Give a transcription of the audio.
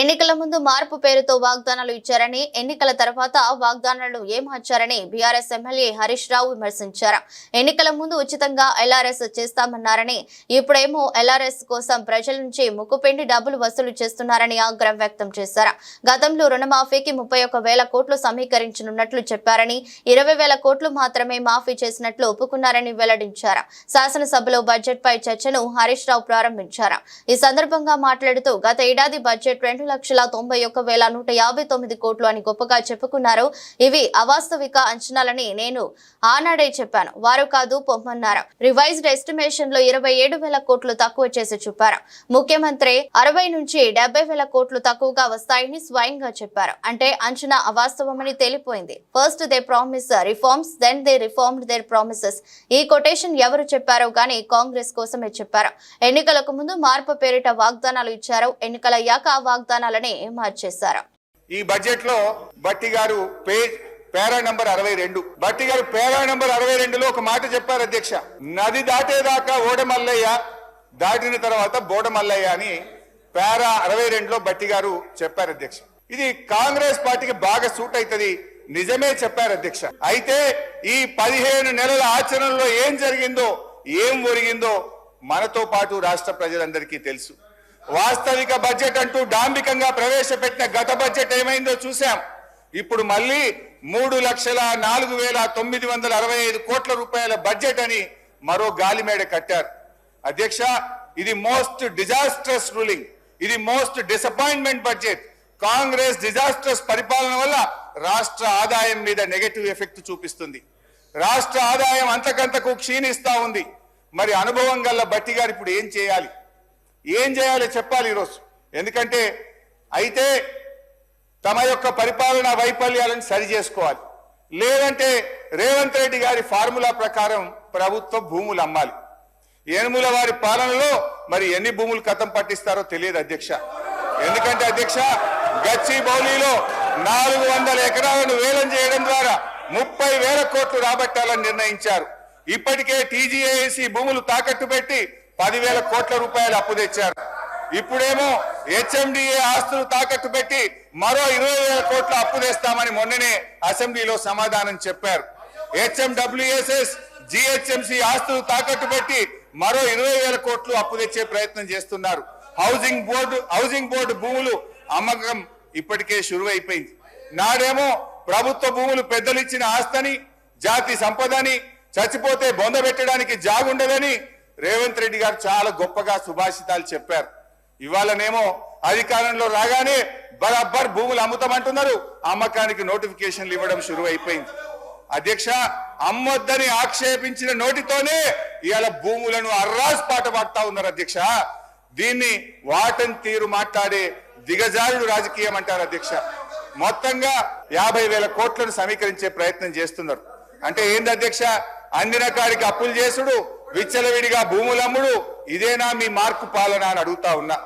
ఎన్నికల ముందు మార్పు పేరుతో వాగ్దానాలు ఇచ్చారని ఎన్నికల తర్వాత వాగ్దానాలు ఏమార్చారని బీఆర్ఎస్ ఎమ్మెల్యే హరీష్ రావు విమర్శించారు. ఎన్నికల ముందు ఉచితంగా ఎల్ఆర్ఎస్ చేస్తామన్నారని ఇప్పుడేమో ఎల్ఆర్ఎస్ కోసం ప్రజల నుంచి ముక్కుపిండి డబ్బులు వసూలు చేస్తున్నారని ఆగ్రహం వ్యక్తం చేశారు. గతంలో రుణమాఫీకి ముప్పై ఒక్క వేల కోట్లు సమీకరించనున్నట్లు చెప్పారని ఇరవై వేల కోట్లు మాత్రమే మాఫీ చేసినట్లు ఒప్పుకున్నారని వెల్లడించారు. శాసనసభలో బడ్జెట్ పై చర్చను హరీష్ రావు ప్రారంభించారు. ఈ సందర్భంగా మాట్లాడుతూ గత ఏడాది బడ్జెట్ రెండు లక్షల తొంభై ఒక్క వేల నూట యాభై తొమ్మిది కోట్లు అని గొప్పగా చెప్పుకున్నారు. ఇవి అవాస్తవిక అంచనాలని నేను ఆనాడే చెప్పాను. వారు కాదు పొమ్మన్నారు. రివైజ్డ్ ఎస్టిమేషన్లో ఇరవై ఏడు వేల కోట్లు తక్కువ చేసి చూపారు. ముఖ్యమంత్రి అరవై నుంచి డెబ్బై వేల కోట్లు తక్కువగా వస్తాయని స్వయంగా చెప్పారు. అంటే అంచనా అవాస్తవమని తేలిపోయింది. First they promise reforms then they reformed their promises ఈ కొటేషన్ ఎవరు చెప్పారో గానీ కాంగ్రెస్ కోసమే చెప్పారు. ఎన్నికలకు ముందు మార్పు పేరిట వాగ్దానాలు ఇచ్చారు. ఎన్నికలయ్యాక ఆ వాగ్దానాలనే మార్చేశారు. ఈ బడ్జెట్లో బట్టి గారు పేజ్ పేరా నంబర్ అరవై రెండు. బట్టి గారు పేరా నంబర్ అరవై రెండులో ఒక మాట చెప్పారు అధ్యక్ష. నది దాటేదాకా ఓడమల్లయ్య దాటిన తర్వాత బోడమల్లయ్య అని పేరా అరవై రెండులో బట్టి గారు చెప్పారు అధ్యక్ష. ఇది కాంగ్రెస్ పార్టీకి బాగా సూట్ అవుతుంది నిజమే చెప్పారు అధ్యక్ష. అయితే ఈ పదిహేను నెలల ఆచరణలో ఏం జరిగిందో ఏం ఒరిగిందో మనతో పాటు రాష్ట్ర ప్రజలందరికీ తెలుసు. వాస్తవిక బడ్జెట్ అంటూ డాంబికంగా ప్రవేశపెట్టిన గత బడ్జెట్ ఏమైందో చూశాం. ఇప్పుడు మళ్ళీ మూడు లక్షల నాలుగు వేల తొమ్మిది వందల అరవై ఐదు కోట్ల రూపాయల బడ్జెట్ అని మరో గాలిమేడ కట్టారు. అధ్యక్ష ఇది మోస్ట్ డిజాస్ట్రస్ రూలింగ్. ఇది most disappointment budget. Congress disastrous పరిపాలన వల్ల రాష్ట్ర ఆదాయం మీద నెగటివ్ ఎఫెక్ట్ చూపిస్తుంది. రాష్ట్ర ఆదాయం అంతకంతకు క్షీణిస్తా ఉంది. మరి అనుభవం గల్ల బట్టి గారు ఇప్పుడు ఏం చేయాలి? ఏం చేయాలో చెప్పాలి ఈరోజు. ఎందుకంటే అయితే తమ యొక్క పరిపాలన వైఫల్యాలను సరి చేసుకోవాలి. లేదంటే రేవంత్ రెడ్డి గారి ఫార్ములా ప్రకారం ప్రభుత్వ భూములు అమ్మాలి. ఏనుముల వారి పాలనలో మరి ఎన్ని భూములు కథం పట్టిస్తారో తెలియదు అధ్యక్ష. ఎందుకంటే అధ్యక్ష గచ్చి బౌలీలో నాలుగు వందల ఎకరాలను వేలం చేయడం ద్వారా ముప్పై వేల కోట్లు రాబట్టాలని నిర్ణయించారు. ఇప్పటికే టీజీఏసీ భూములు తాకట్టు పెట్టి పదివేల కోట్ల రూపాయలు అప్పు తెచ్చారు. ఇప్పుడేమో హెచ్ఎండిఏ ఆస్తులు తాకట్టు పెట్టి మరో ఇరవై వేల కోట్ల అప్పు తెస్తామని మొన్ననే అసెంబ్లీలో సమాధానం చెప్పారు. హెచ్ఎండబ్ల్యూఎస్ఎస్ జిహెచ్ఎంసి ఆస్తులు తాకట్టు పెట్టి మరో ఇరవై వేల కోట్లు అప్పు తెచ్చే ప్రయత్నం చేస్తున్నారు. హౌసింగ్ బోర్డు హౌసింగ్ బోర్డు భూములు అమ్మకం ఇప్పటికే అయిపోయింది నాడేమో ప్రభుత్వ భూములు పెద్దలు ఇచ్చిన ఆస్తని జాతి సంపదని చచ్చిపోతే బొంద పెట్టడానికి జాగుండదని రేవంత్ రెడ్డి గారు చాలా గొప్పగా సుభాషితాలు చెప్పారు. ఇవాళనేమో అధికారంలో రాగానే బరాబర్ భూములు అమ్ముతామంటున్నారు. అమ్మకానికి నోటిఫికేషన్లు ఇవ్వడం షురు అయిపోయింది అధ్యక్ష అమ్మొద్దని ఆక్షేపించిన నోటితోనే ఇవాళ భూములను అర్రాస్ పాట పాడుతా ఉన్నారు అధ్యక్ష. దీన్ని వాటన్ తీరు మాట్లాడే దిగజారుడు రాజకీయం అంటారు అధ్యక్ష. మొత్తంగా యాభై వేల కోట్లను సమీకరించే ప్రయత్నం చేస్తున్నారు. అంటే ఏంది అధ్యక్ష? అందిన కాడికి అప్పులు చేసుడు విచ్చలవిడిగా భూములమ్ముడు ఇదేనా మీ మార్కు పాలన అని అడుగుతా ఉన్నా.